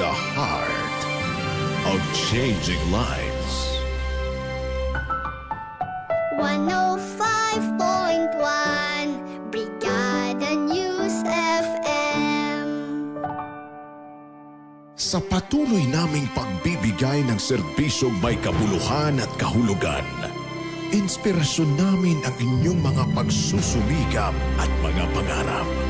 the heart of changing lives. 105.1 Brigada News FM Sa patuloy naming pagbibigay ng serbisyong may kabuluhan at kahulugan, inspirasyon namin ang inyong mga pagsusumikap at mga pangarap.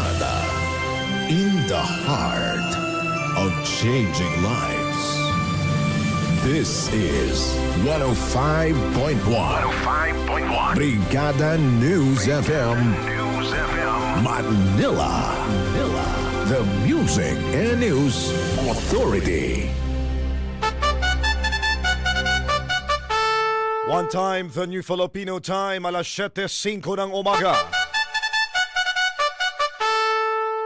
Brigada in the heart of changing lives. This is 105.1 105.1 Brigada News FM News FM. Manila. Manila. The Music and News Authority. One time, the new Filipino time, alas 7.05 ng umaga.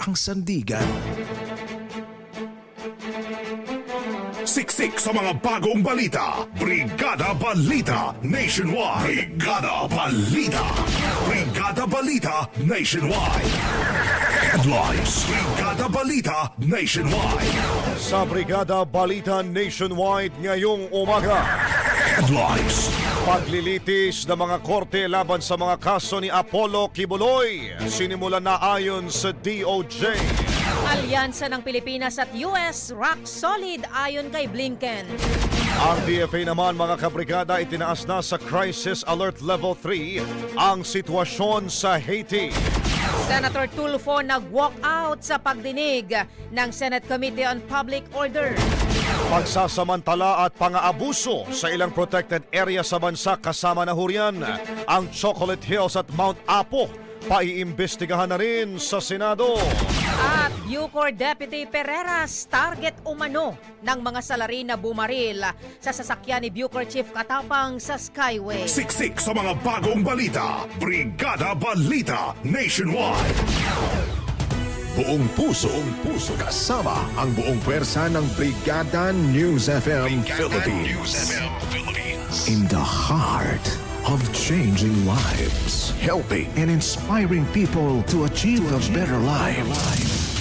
ang sandigan. Siksik sa mga bagong balita. Brigada Balita Nationwide. Brigada Balita. Brigada Balita Nationwide. Headlines. Brigada Balita Nationwide. Sa Brigada Balita Nationwide ngayong umaga. Headlines. Paglilitis ng mga korte laban sa mga kaso ni Apollo Kibuloy. Sinimulan na ayon sa DOJ. Alyansa ng Pilipinas at US rock solid ayon kay Blinken. Ang DFA naman mga kabrigada itinaas na sa Crisis Alert Level 3 ang sitwasyon sa Haiti. Senator Tulfo nag-walk out sa pagdinig ng Senate Committee on Public Order. Pagsasamantala at pang-aabuso sa ilang protected area sa bansa kasama na huryan ang Chocolate Hills at Mount Apo paiimbestigahan na rin sa Senado. At Bucor Deputy Pereras target umano ng mga salari na bumaril sa sasakyan ni Bucor Chief Katapang sa Skyway. Siksik sa mga bagong balita. Brigada Balita Nationwide. Buong puso, buong puso kasama ang buong pwersa ng Brigada News FM Philippines. In the heart of changing lives, helping and inspiring people to achieve a better life.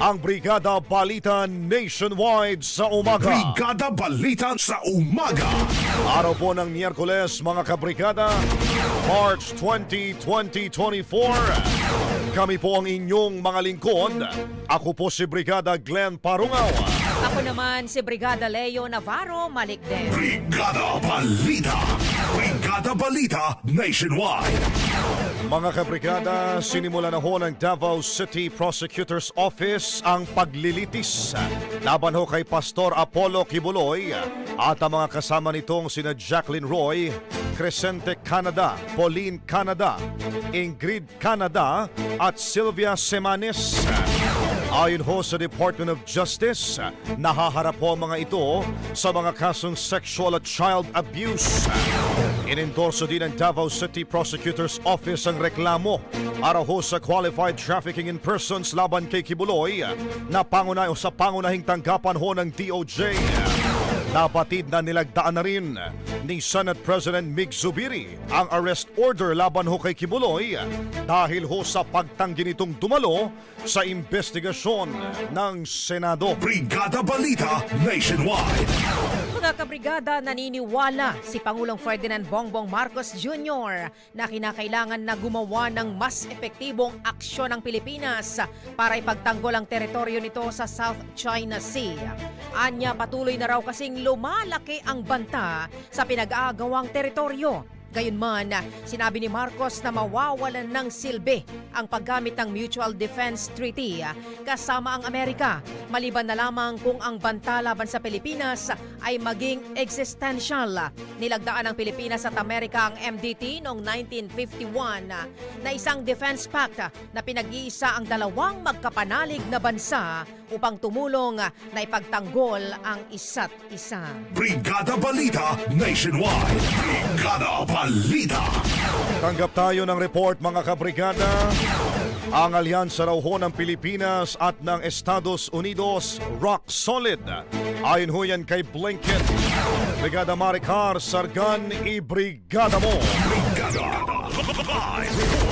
ang Brigada Balita Nationwide sa umaga. Brigada Balita sa umaga. Araw po ng Miyerkules mga kabrigada, March 20, 2024. Kami po ang inyong mga lingkod. Ako po si Brigada Glenn Parungaw. Ako naman si Brigada Leo Navarro Malikden. Brigada Balita. Brigada Balita Nationwide. Mga kabrigada, sinimula na ho ng Davao City Prosecutor's Office ang paglilitis laban ho kay Pastor Apollo Kibuloy at ang mga kasama nitong sina Jacqueline Roy, Crescente Canada, Pauline Canada, Ingrid Canada at Sylvia Semanes. Ayon ho sa Department of Justice, nahaharap ho ang mga ito sa mga kasong sexual at child abuse. Inendorso din ng Davao City Prosecutor's Office ang reklamo para ho sa qualified trafficking in persons laban kay Kibuloy na pangunay o sa pangunahing tanggapan ho ng DOJ. Napatid na nilagdaan na rin ni Senate President Mig Zubiri ang arrest order laban ho kay Kibuloy dahil ho sa pagtanggi nitong dumalo sa investigasyon ng Senado. Brigada Balita Nationwide. Mga kabrigada, naniniwala si Pangulong Ferdinand Bongbong Marcos Jr. na kinakailangan na gumawa ng mas epektibong aksyon ng Pilipinas para ipagtanggol ang teritoryo nito sa South China Sea. Anya patuloy na raw kasing lumalaki ang banta sa pinag-aagawang teritoryo. Gayunman, sinabi ni Marcos na mawawalan ng silbi ang paggamit ng Mutual Defense Treaty kasama ang Amerika, maliban na lamang kung ang banta laban sa Pilipinas ay maging existential. Nilagdaan ng Pilipinas at Amerika ang MDT noong 1951 na isang defense pact na pinag-iisa ang dalawang magkapanalig na bansa upang tumulong na ipagtanggol ang isa't isa. Brigada Balita Nationwide. Brigada Balita. Tanggap tayo ng report mga kabrigada. Ang alyansa raw ho ng Pilipinas at ng Estados Unidos rock solid. Ayon ho yan kay Blinken. Brigada Maricar Sargan, i-brigada mo. Brigada Live.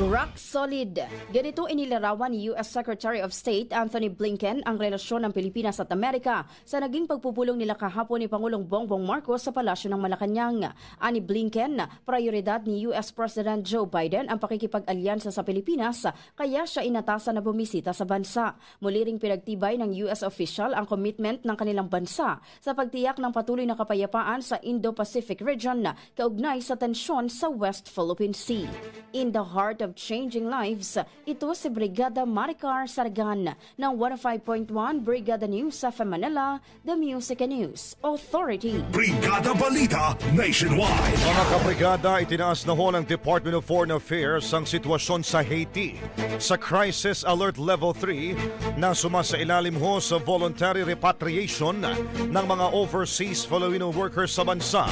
Rock solid. Ganito inilarawan ni U.S. Secretary of State Anthony Blinken ang relasyon ng Pilipinas at Amerika sa naging pagpupulong nila kahapon ni Pangulong Bongbong Marcos sa palasyo ng Malacanang. Ani Blinken, prioridad ni U.S. President Joe Biden ang pakikipag-alyansa sa Pilipinas kaya siya inatasan na bumisita sa bansa. Muli ring pinagtibay ng U.S. official ang commitment ng kanilang bansa sa pagtiyak ng patuloy na kapayapaan sa Indo-Pacific region kaugnay sa tensyon sa West Philippine Sea. In the heart of changing lives, ito si Brigada Maricar Sargan ng 105.1 Brigada News sa Manila, The Music and News Authority. Brigada Balita Nationwide. Mga kabrigada, itinaas na ho ng Department of Foreign Affairs ang sitwasyon sa Haiti sa Crisis Alert Level 3 na sumasailalim ho sa voluntary repatriation ng mga overseas Filipino workers sa bansa.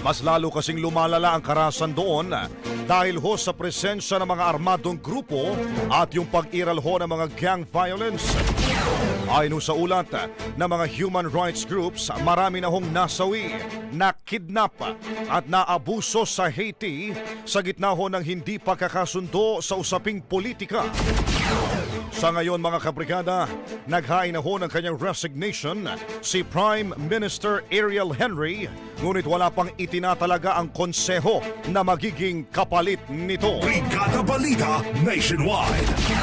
Mas lalo kasing lumalala ang karasan doon dahil ho sa presensya ng mga armadong grupo at yung pag-iral ho ng mga gang violence. Ayon sa ulat ng mga human rights groups, marami na hong nasawi, nakidnap at naabuso sa Haiti sa gitna ho ng hindi pagkakasundo sa usaping politika. Sa ngayon mga kabrigada, naghain na ho ng kanyang resignation si Prime Minister Ariel Henry ngunit wala pang itinatalaga ang konseho na magiging kapalit nito. Brigada Balita Nationwide.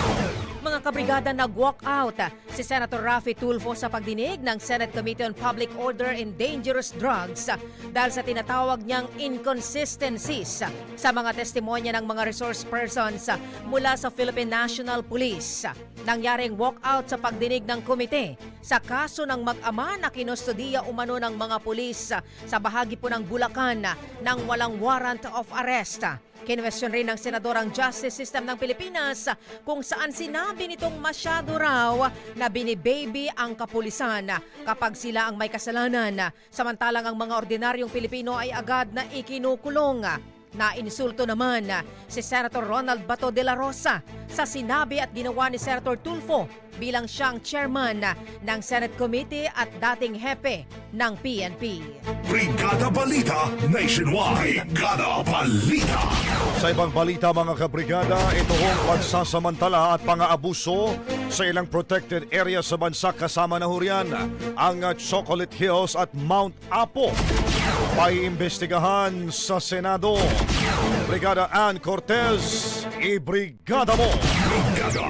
Kabrigada nag-walk out si Senator Rafi Tulfo sa pagdinig ng Senate Committee on Public Order and Dangerous Drugs dahil sa tinatawag niyang inconsistencies sa mga testimonya ng mga resource persons mula sa Philippine National Police. Nangyaring walkout sa pagdinig ng komite sa kaso ng mag-ama na kinustodiya umano ng mga pulis sa bahagi po ng Bulacan ng walang warrant of arrest. Kinwestiyon rin ng Senador ang justice system ng Pilipinas kung saan sinabi nitong masyado raw na binibaby ang kapulisan kapag sila ang may kasalanan. Samantalang ang mga ordinaryong Pilipino ay agad na ikinukulong. Nainsulto naman si Senator Ronald Bato de la Rosa sa sinabi at ginawa ni Senator Tulfo bilang siyang chairman ng Senate Committee at dating hepe ng PNP. Brigada Balita Nationwide. Brigada Balita. Sa ibang balita mga kabrigada, ito hong pagsasamantala at pang-aabuso sa ilang protected area sa bansa kasama na huryan ang Chocolate Hills at Mount Apo. Paiimbestigahan sa Senado. Brigada Ann Cortez, i-brigada mo! Brigada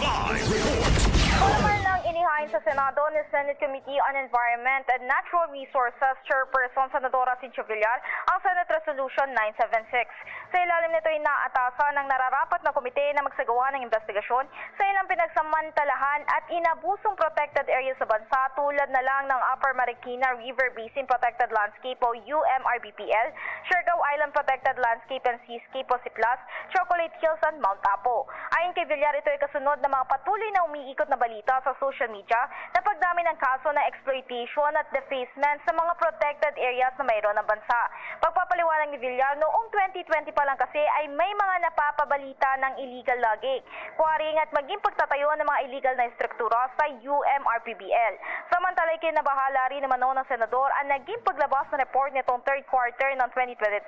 Live Report. Naman ng inihain sa Senado ni Senate Committee on Environment and Natural Resources Chairperson Senadora Cynthia Villar ang Senate Resolution 976. Sa ilalim nito ay naatasan ng nararapat na komite na magsagawa ng investigasyon sa ilang pinagsamantalahan at inabusong protected areas sa bansa tulad na lang ng Upper Marikina River Basin Protected Landscape o UMRBPL, Siargao Island Protected Landscape and Seascape o SIPLAS, Chocolate Hills and Mount Apo. Ayon kay Villar, ito ay kasunod ng mga patuloy na umiikot na balita sa social media na pagdami ng kaso ng exploitation at defacement sa mga protected areas na mayroon ng bansa. Pagpapaliwanag ni Villar, noong 2020 pa lang kasi ay may mga napapabalita ng illegal logging, quarrying at maging pagtatayo ng mga illegal na struktura sa UMRPBL. Samantala, kinabahala rin naman ng senador ang naging paglabas na report nitong third quarter ng 2023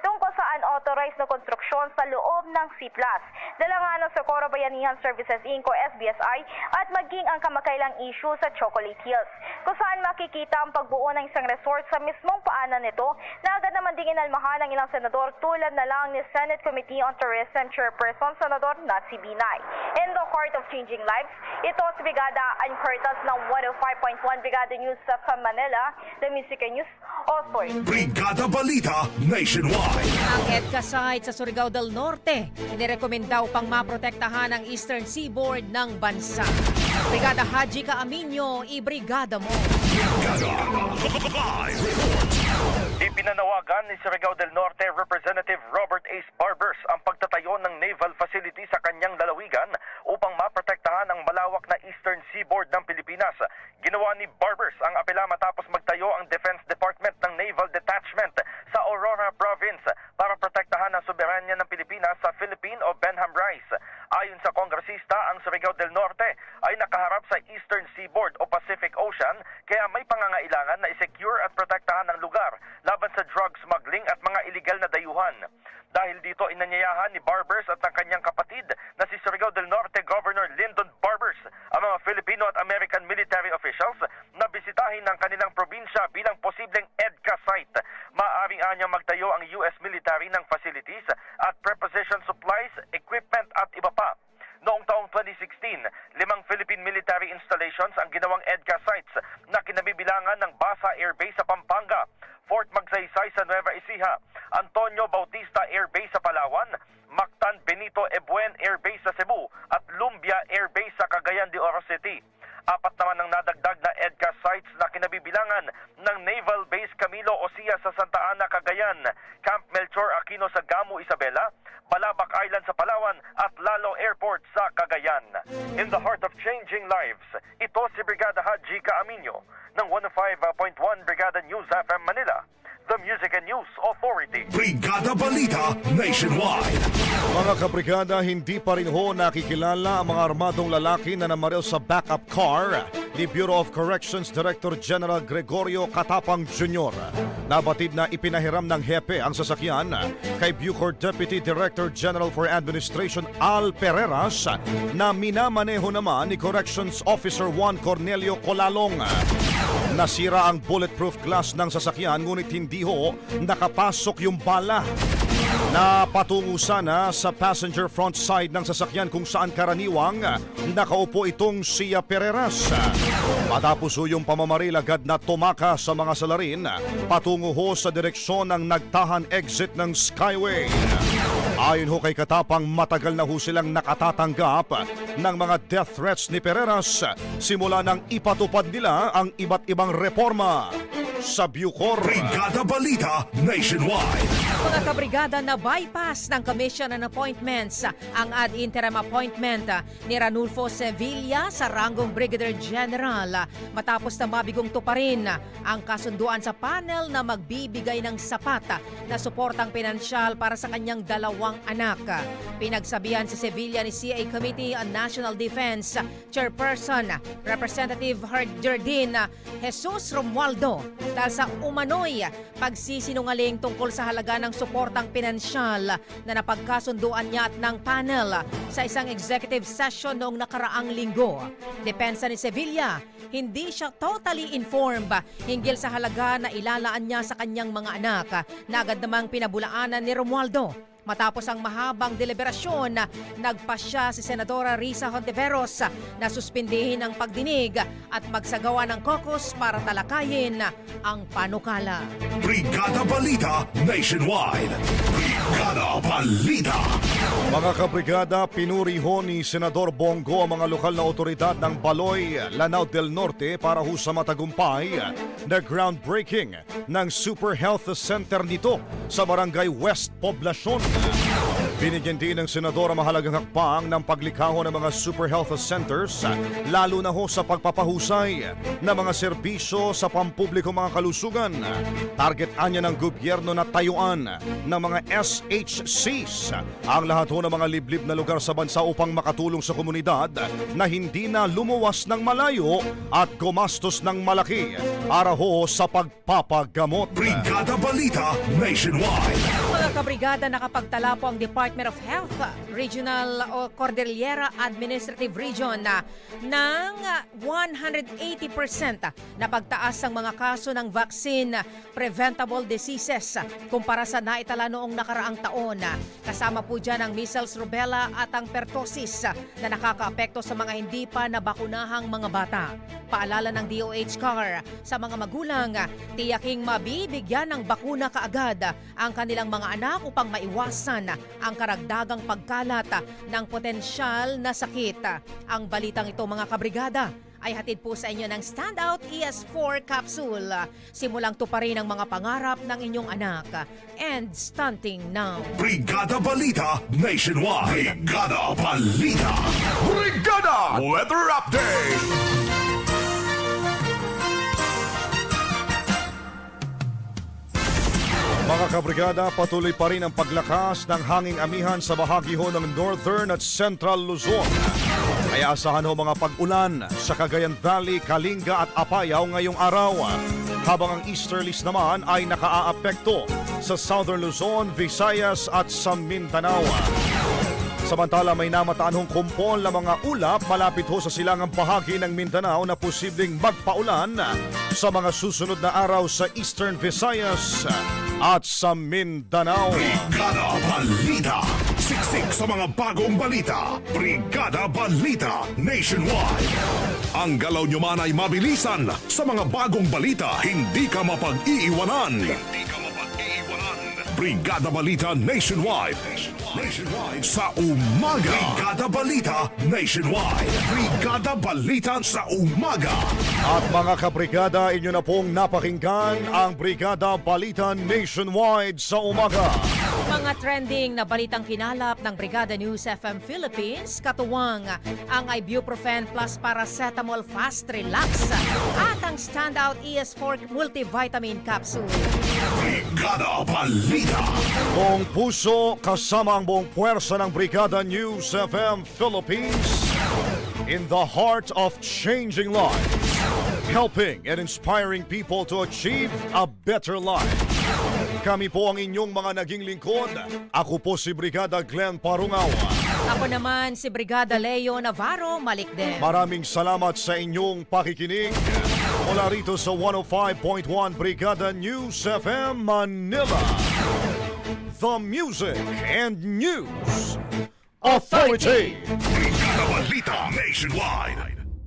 tungkol sa unauthorized na konstruksyon sa loob ng CPLAS. Dala nga ng Socorro Bayanihan Services Inc. o SBSI at maging ang kamakailang issue sa Chocolate Hills kung saan makikita ang pagbuo ng isang resort sa mismong paanan nito na agad naman ding inalmahan ng ilang senador tulad na lang ni Senate Committee on Tourism Chairperson Senador Nancy Binay. In the heart of changing lives, ito si Brigada Ann Curtas ng 105.1 Brigada News sa Manila, the Music and News Authority. Brigada Balita Nationwide. Ang EDCA site sa Surigao del Norte, inirekomend daw pang maprotektahan ang eastern seaboard ng bansa. Brigada Haji Kaaminyo, ibrigada mo. Live report. Ipinanawagan ni Surigao del Norte Representative Robert Ace Barbers ang pagtatayo ng naval facility sa kanyang lalawigan upang maprotektahan ang malawak na eastern seaboard ng Pilipinas. Ginawa ni Barbers ang apela matapos magtayo ang Defense Department ng Naval Detachment sa Aurora Province para protektahan ang soberanya ng Pilipinas sa Philippine o Benham Rice. Ayon sa kongresista, ang Surigao del Norte ay nakaharap sa Eastern Seaboard o Pacific Ocean kaya may pangangailangan na i-secure at protektahan ang lugar laban sa drug smuggling at mga illegal na dayuhan. Dahil dito inanyayahan ni Barbers at ang kanyang kapatid na si Surigao del Norte Governor Lyndon Barbers ang mga Filipino at American military officials na bisitahin ng kanilang probinsya bilang posibleng EDCA site. Maaring anyang magtayo ang US military ng facilities at preposition supplies, equipment at iba pa. Noong taong 2016, limang Philippine military installations ang ginawang EDCA sites na kinabibilangan ng Basa Air Base sa Pampanga, Fort Magsaysay sa Nueva Ecija, Antonio Bautista Brigada Balita Nationwide. Mga kabrigada, hindi pa rin ho nakikilala ang mga armadong lalaki na namaril sa backup car ni Bureau of Corrections Director General Gregorio Katapang Jr. Nabatid na ipinahiram ng hepe ang sasakyan kay Bucor Deputy Director General for Administration Al Pereras na minamaneho naman ni Corrections Officer Juan Cornelio Colalong. Nasira ang bulletproof glass ng sasakyan ngunit hindi ho nakapasok yung bala. Napatungo sana sa passenger front side ng sasakyan kung saan karaniwang nakaupo itong Sia Pereras. Matapos ho yung pamamaril agad na tumaka sa mga salarin patungo ho sa direksyon ng nagtahan exit ng Skyway. Ayon ho kay Katapang matagal na ho silang nakatatanggap ng mga death threats ni Pereras simula nang ipatupad nila ang iba't ibang reforma sa Bucor. Brigada Balita Nationwide. Mga kabrigada na bypass ng Commission on Appointments ang ad interim appointment ni Ranulfo Sevilla sa ranggong Brigadier General matapos na mabigong tuparin ang kasunduan sa panel na magbibigay ng sapat na suportang pinansyal para sa kanyang dalawang anak. Pinagsabihan si Sevilla ni CA Committee on National Defense Chairperson Representative Jardine Jesus Romualdo dahil sa umano'y pagsisinungaling tungkol sa halaga ng suportang pinansyal na napagkasunduan niya at ng panel sa isang executive session noong nakaraang linggo. Depensa ni Sevilla, hindi siya totally informed hinggil sa halaga na ilalaan niya sa kanyang mga anak na agad namang pinabulaanan ni Romualdo. Matapos ang mahabang deliberasyon, nagpasya si Senadora Risa Hontiveros na suspindihin ang pagdinig at magsagawa ng caucus para talakayin ang panukala. Brigada Balita Nationwide. Brigada Balita. Mga kabrigada, pinuriho ni Senador Bongo ang mga lokal na otoridad ng Baloy, Lanao del Norte para ho sa matagumpay na groundbreaking ng Super Health Center nito sa Barangay West Poblacion. Binigyan din ng Senador ang mahalagang hakbang ng paglikhaho ng mga Super Health Centers lalo na ho sa pagpapahusay ng mga serbisyo sa pampublikong mga kalusugan. Target anya ng gobyerno na tayuan ng mga SHCs ang lahat ho ng mga liblib na lugar sa bansa upang makatulong sa komunidad na hindi na lumuwas ng malayo at gumastos ng malaki para ho sa pagpapagamot. Brigada Balita Nationwide. Mga kabrigada nakapagtala po ang Department of Health Regional o Cordillera Administrative Region na ng ah, 180% na pagtaas ng mga kaso ng vaccine preventable diseases kumpara sa naitala noong nakaraang taon. Kasama po dyan ang measles, rubella at ang pertussis na nakakaapekto sa mga hindi pa nabakunahang mga bata. Paalala ng DOH CAR sa mga magulang, tiyaking mabibigyan ng bakuna kaagad ang kanilang mga anak upang maiwasan ang karagdagang pagkalat ng potensyal na sakit. Ang balitang ito mga kabrigada ay hatid po sa inyo ng Standout ES4 capsule. Simulang tuparin ang mga pangarap ng inyong anak. And stunting now. Brigada Balita Nationwide. Brigada Balita. Brigada Weather Update. Mga kabrigada, patuloy pa rin ang paglakas ng hanging amihan sa bahagi ho ng Northern at Central Luzon. Kaya asahan ho mga pag-ulan sa Cagayan Valley, Kalinga at Apayao ngayong araw. Habang ang easterlies naman ay nakaaapekto sa Southern Luzon, Visayas at sa Mindanao. Samantala may namataan hong kumpol na mga ulap malapit ho sa silangang bahagi ng Mindanao na posibleng magpaulan sa mga susunod na araw sa Eastern Visayas at sa Mindanao. Brigada Balita. Siksik sa mga bagong balita. Brigada Balita Nationwide. Ang galaw nyo man ay mabilisan sa mga bagong balita. Hindi ka mapag-iiwanan. Hindi ka. Brigada Balita Nationwide. Nationwide sa umaga. Brigada Balita Nationwide. Brigada Balita sa umaga. At mga kabrigada, inyo na pong napakinggan ang Brigada Balita Nationwide sa umaga. Mga trending na balitang kinalap ng Brigada News FM Philippines, katuwang ang ibuprofen plus paracetamol fast relax at ang standout ES4 multivitamin capsule. Brigada Balita. Buong puso kasama ang buong puwersa ng Brigada News FM Philippines in the heart of changing lives, helping and inspiring people to achieve a better life. Kami po ang inyong mga naging lingkod. Ako po si Brigada Glenn Parungaw. Ako naman si Brigada Leo Navarro Malikden. Maraming salamat sa inyong pakikinig. Mula rito sa 105.1 Brigada News FM Manila. The Music and News Authority. Brigada Balita Nationwide.